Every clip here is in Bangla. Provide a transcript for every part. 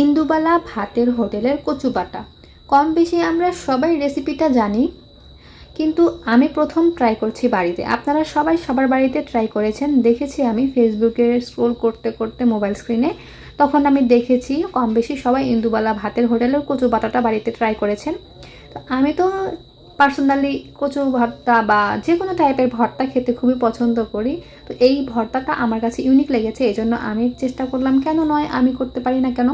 ইন্দুবালা ভাতের হোটেলের কচু বাটা কম বেশি আমরা সবাই রেসিপিটা জানি, কিন্তু আমি প্রথম ট্রাই করছি বাড়িতে। আপনারা সবাই সবার বাড়িতে ট্রাই করেছেন। দেখেছি আমি ফেসবুকে স্ক্রোল করতে করতে মোবাইল স্ক্রিনে তখন আমি দেখেছি কম বেশি সবাই ইন্দুবালা ভাতের হোটেলের কচু বাটাটা বাড়িতে ট্রাই করেছেন। তো আমি তো পার্সোনালি কচু ভর্তা বা যে কোনো টাইপের ভর্তা খেতে খুবই পছন্দ করি। তো এই ভর্তাটা আমার কাছে ইউনিক লেগেছে। এই জন্য আমি চেষ্টা করলাম, কেন নয়, আমি করতে পারি না কেন?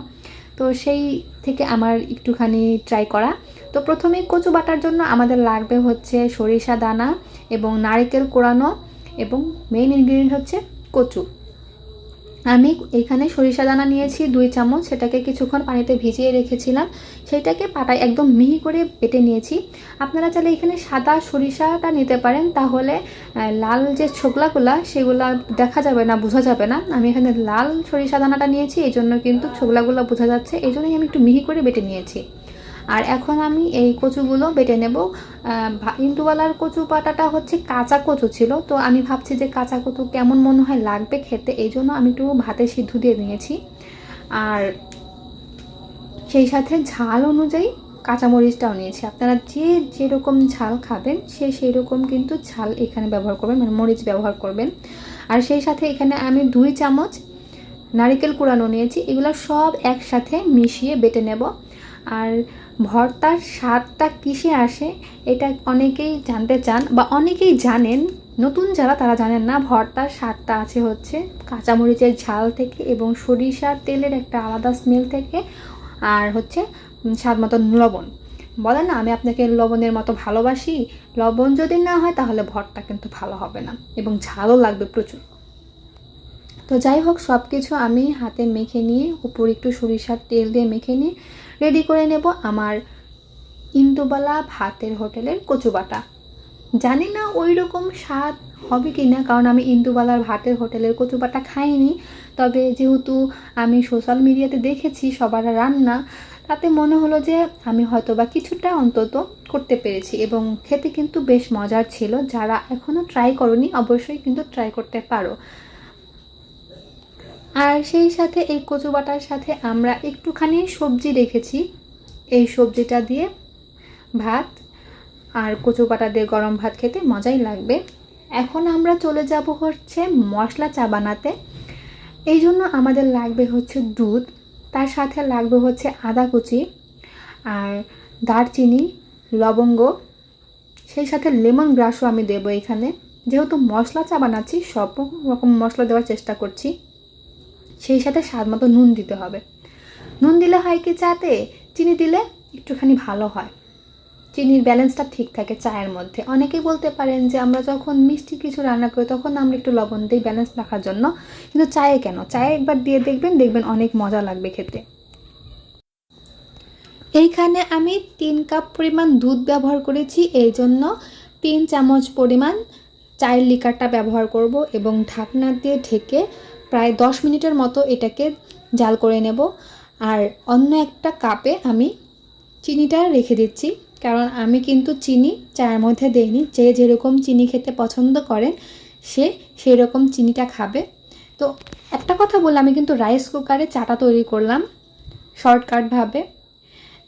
তো সেই থেকে আমার একটুখানি ট্রাই করা। তো প্রথমে কচু বাটার জন্য আমাদের লাগবে হচ্ছে সরিষা দানা এবং নারিকেল কোড়ানো এবং মেইন ইনগ্রিডিয়েন্ট হচ্ছে কচু। আমি এখানে সরিষা দানা নিয়েছি দুই চামচ, সেটাকে কিছুক্ষণ পানিতে ভিজিয়ে রেখেছিলাম। সেটাকে পাটায় একদম মিহি করে বেটে নিয়েছি। আপনারা চাইলে এখানে সাদা সরিষাটা নিতে পারেন, তাহলে লাল যে ছোকলাগুলা, সেগুলা দেখা যাবে না, বোঝা যাবে না। আমি এখানে লাল সরিষা দানাটা নিয়েছি এই জন্য কিন্তু ছোকলাগুলো বোঝা যাচ্ছে এই জন্যই আমি একটু মিহি করে বেটে নিয়েছি। আর এখন আমি এই কচুগুলো বেটে নেব। ইন্দুবালার কচু পাটাটা হচ্ছে কাঁচা কচু ছিল, তো আমি ভাবছি যে কাঁচা কচু কেমন মনে হয় লাগবে খেতে, এই জন্য আমি একটু ভাতে সিদ্ধ দিয়ে নিয়েছি। আর সেই সাথে ঝাল অনুযায়ী কাঁচামরিচটাও নিয়েছি। আপনারা যে যেরকম ঝাল খাবেন, সে সেই রকম কিন্তু ঝাল এখানে ব্যবহার করবেন মানে মরিচ ব্যবহার করবেন। আর সেই সাথে এখানে আমি দুই চামচ নারিকেল কুড়ানো নিয়েছি, এগুলো সব একসাথে মিশিয়ে বেটে নেব। আর ভর্তার স্বাদটা কিসে আসে, এটা অনেকেই জানতে চান বা অনেকেই জানেন, নতুন যারা তারা জানেন না ভর্তার স্বাদটা আছে হচ্ছে কাঁচামরিচের ঝাল থেকে এবং সরিষার তেলের একটা আলাদা স্মেল থেকে আর হচ্ছে স্বাদ মতো লবণ। বলে না, আমি আপনাকে লবণের মতো ভালোবাসি, লবণ যদি না হয় তাহলে ভর্তা কিন্তু ভালো হবে না এবং ঝালও লাগবে প্রচুর। তো যাই হোক সব কিছু আমি হাতে মেখে নিয়ে, উপর একটু সরিষার তেল দিয়ে মেখে নিয়ে রেডি করে নেব আমার ইন্দুবালা ভাতের হোটেলের কচু বাটা জানি না ওই রকম স্বাদ হবে কি না কারণ আমি ইন্দুবালার ভাতের হোটেলের কচু বাটা খাইনি। তবে যেহেতু আমি সোশ্যাল মিডিয়াতে দেখেছি সবার রান্না, তাতে মনে হলো যে আমি হয়তো বা কিছুটা অন্তত করতে পেরেছি এবং খেতে কিন্তু বেশ মজার ছিল। যারা এখনও ট্রাই করনি, অবশ্যই কিন্তু ট্রাই করতে পারো। আর সেই সাথে এই কচু বাটার সাথে আমরা একটুখানি সবজি রেখেছি। এই সবজিটা দিয়ে ভাত আর কচু বাটা দিয়ে গরম ভাত খেতে মজাই লাগবে। এখন আমরা চলে যাব হচ্ছে মশলা চা বানাতে। এই জন্য আমাদের লাগবে হচ্ছে দুধ, তার সাথে লাগবে হচ্ছে আদা কুচি আর দারচিনি, লবঙ্গ, সেই সাথে লেমন গ্রাসও আমি দেবো এখানে। যেহেতু মশলা চা বানাচ্ছি, সব রকম মশলা দেওয়ার চেষ্টা করছি। সেই সাথে স্বাদ মতো নুন দিতে হবে। নুন দিলে হয় কি চাতে? চিনি দিলে একটুখানি ভালো হয়। চিনির ব্যালেন্সটা ঠিক থাকে চায়ের মধ্যে। অনেকেই বলতে পারেন যে, আমরা যখন মিষ্টি কিছু রান্না করি, তখন আমরা একটু লবণ দিই ব্যালেন্স রাখার জন্য। কিন্তু চায়ে কেন? চায়ে একবার দিয়ে দেখবেন দেখবেন অনেক মজা লাগবে খেতে। এইখানে আমি তিন কাপ পরিমাণ দুধ ব্যবহার করেছি। এই জন্য তিন চামচ পরিমাণ চায়ের লিকারটা ব্যবহার করব এবং ঢাকনা দিয়ে ঢেকে প্রায় দশ মিনিটের মতো এটাকে জাল করে নেব। আর অন্য একটা কাপে আমি চিনিটা রেখে দিচ্ছি, কারণ আমি কিন্তু চিনি চায়ের মধ্যে দেইনি। যে যেরকম চিনি খেতে পছন্দ করেন, সে সেই রকম চিনিটা খাবে। তো একটা কথা বলে আমি কিন্তু রাইস কুকারে চাটা তৈরি করলাম শর্টকাটভাবে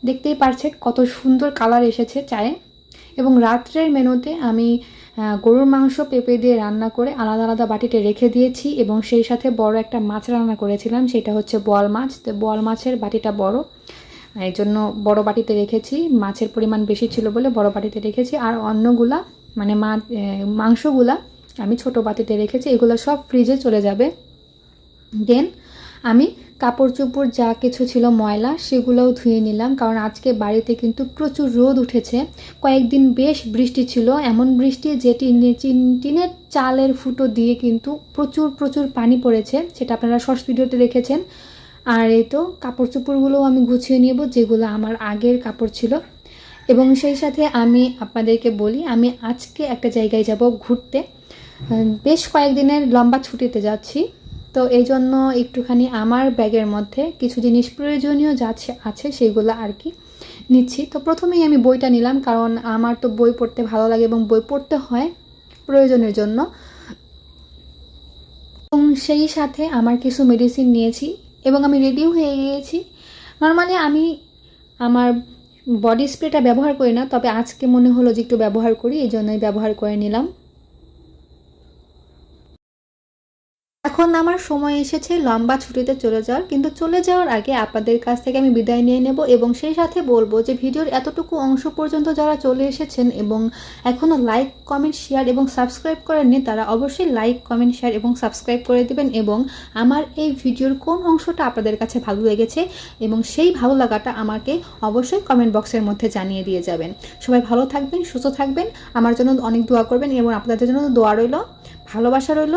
দেখতেই পারছে কত সুন্দর কালার এসেছে চায়ে। এবং রাত্রের মেনুতে আমি গরুর মাংস পেঁপে দিয়ে রান্না করে আলাদা আলাদা বাটিতে রেখে দিয়েছি এবং সেই সাথে বড় একটা মাছ রান্না করেছিলাম, সেটা হচ্ছে বোয়াল মাছ। তো বোয়াল মাছের বাটিটা বড় এই জন্য বড় বাটিতে রেখেছি। মাছের পরিমাণ বেশি ছিল বলে বড় বাটিতে রেখেছি। আর অন্যগুলা মানে মা মাংসগুলা আমি ছোট বাটিতে রেখেছি, এগুলো সব ফ্রিজে চলে যাবে। দেন আমি কাপড় চোপড় যা কিছু ছিল ময়লা, সেগুলোও ধুয়ে নিলাম, কারণ আজকে বাড়িতে কিন্তু প্রচুর রোদ উঠেছে। কয়েকদিন বেশ বৃষ্টি ছিল, এমন বৃষ্টি যে টিনের চালের ফুটো দিয়ে কিন্তু প্রচুর প্রচুর পানি পড়েছে, সেটা আপনারা শর্টস ভিডিওতে দেখেছেন। আর এই তো কাপড় চোপড়গুলোও আমি গুছিয়ে নেব, যেগুলো আমার আগের কাপড় ছিল। এবং সেই সাথে আমি আপনাদেরকে বলি, আমি আজকে একটা জায়গায় যাব ঘুরতে। বেশ কয়েকদিনের লম্বা ছুটিতে যাচ্ছি। তো এই জন্য একটুখানি আমার ব্যাগের মধ্যে কিছু জিনিস প্রয়োজনীয় যা আছে- সেগুলো আর কি নিচ্ছি। তো প্রথমেই আমি বইটা নিলাম কারণ আমার তো বই পড়তে ভালো লাগে এবং বই পড়তে হয় প্রয়োজনের জন্য। এবং সেই সাথে আমার কিছু মেডিসিন নিয়েছি এবং আমি রেডিও হয়ে গিয়েছি। নর্মালি আমি আমার বডি স্প্রেটা ব্যবহার করি না, তবে আজকে মনে হলো যে একটু ব্যবহার করি, এই জন্যই ব্যবহার করে নিলাম। এখন আমার সময় এসেছে লম্বা ছুটিতে চলে যাওয়ার, কিন্তু চলে যাওয়ার আগে আপনাদের কাছ থেকে আমি বিদায় নিয়ে নেব এবং সেই সাথে বলব যে ভিডিওর এতটুকু অংশ পর্যন্ত যারা চলে এসেছেন এবং এখনও লাইক, কমেন্ট, শেয়ার এবং সাবস্ক্রাইব করেননি, তারা অবশ্যই লাইক, কমেন্ট, শেয়ার এবং সাবস্ক্রাইব করে দিবেন এবং আমার এই ভিডিওর কোন অংশটা আপনাদের কাছে ভালো লেগেছে এবং সেই ভালো লাগাটা আমাকে অবশ্যই কমেন্ট বক্সের মধ্যে জানিয়ে দিয়ে যাবেন। সবাই ভালো থাকবেন, সুস্থ থাকবেন, আমার জন্য অনেক দোয়া করবেন এবং আপনাদের জন্য দোয়া রইল, ভালোবাসা রইল